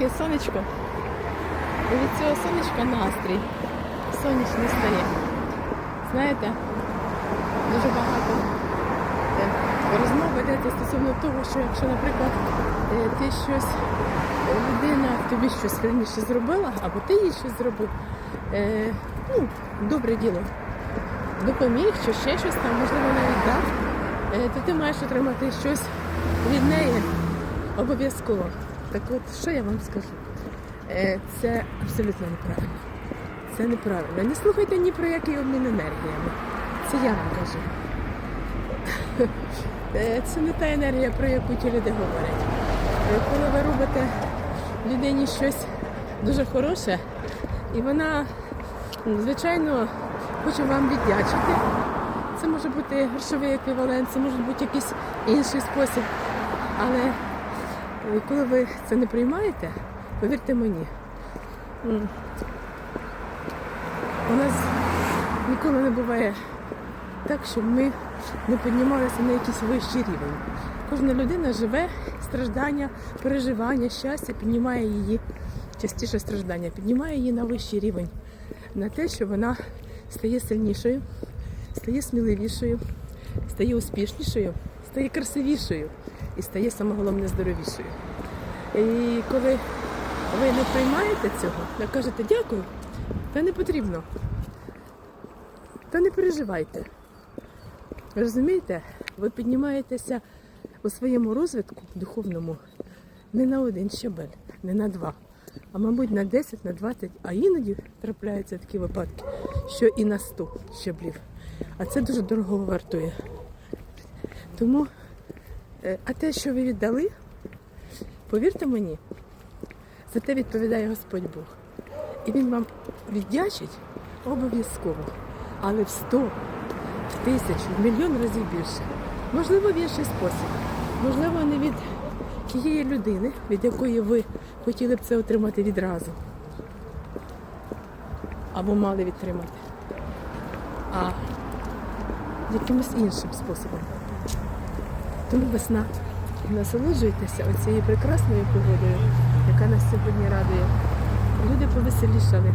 таке сонечко. І від цього сонечка настрій сонячний стає. Знаєте, дуже багато е, розмов ведеться стосовно того, що якщо, наприклад, е, ти щось, е, людина тобі щось раніше зробила, або ти їй щось зробив, ну, добре діло, допоміг, чи ще щось там, можливо, навіть дав, то ти маєш отримати щось від неї обов'язково. Так от, що я вам скажу? Е, Це абсолютно неправильно. Це неправильно. Не слухайте ні про який обмін енергіями. Це я вам кажу. Е, Це не та енергія, про яку ті люди говорять. Е, Коли ви робите людині щось дуже хороше, і вона, звичайно, хоче вам віддячити. Це може бути грошовий еквівалент, це може бути якийсь інший спосіб. Але е, коли ви це не приймаєте, повірте мені, у нас ніколи не буває так, щоб ми не піднімалися на якийсь вищий рівень. Кожна людина живе страждання, переживання, щастя, піднімає її, частіше страждання, піднімає її на вищий рівень, на те, що вона стає сильнішою, стає сміливішою, стає успішнішою, стає красивішою і стає саме головне здоровішою. І коли ви не приймаєте цього, ви кажете дякую, та не потрібно. Та не переживайте. Розумієте, ви піднімаєтеся у своєму розвитку духовному не на один щабель, не на два, а мабуть на 10, на 20, а іноді трапляються такі випадки, що і на 100 щаблів. А це дуже дорого вартує. Тому, е, а те, що ви віддали, повірте мені, за те відповідає Господь Бог. І Він вам віддячить обов'язково, але в 100, в тисячу, в мільйон разів більше. Можливо, в інший спосіб. Можливо, не від тієї людини, від якої ви хотіли б це отримати відразу. Або мали відтримати. А якимось іншим способом. Тому весна. Насолоджуйтеся оцією прекрасною погодою, яка нас сьогодні радує. Люди повеселішали.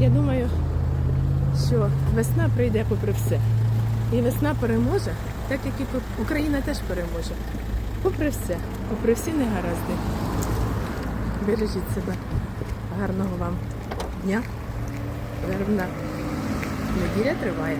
Я думаю, що весна прийде попри все. І весна переможе, так як і Україна теж переможе. Попри все, попри всі негаразди. Бережіть себе. Гарного вам дня. Гарна неділя триває.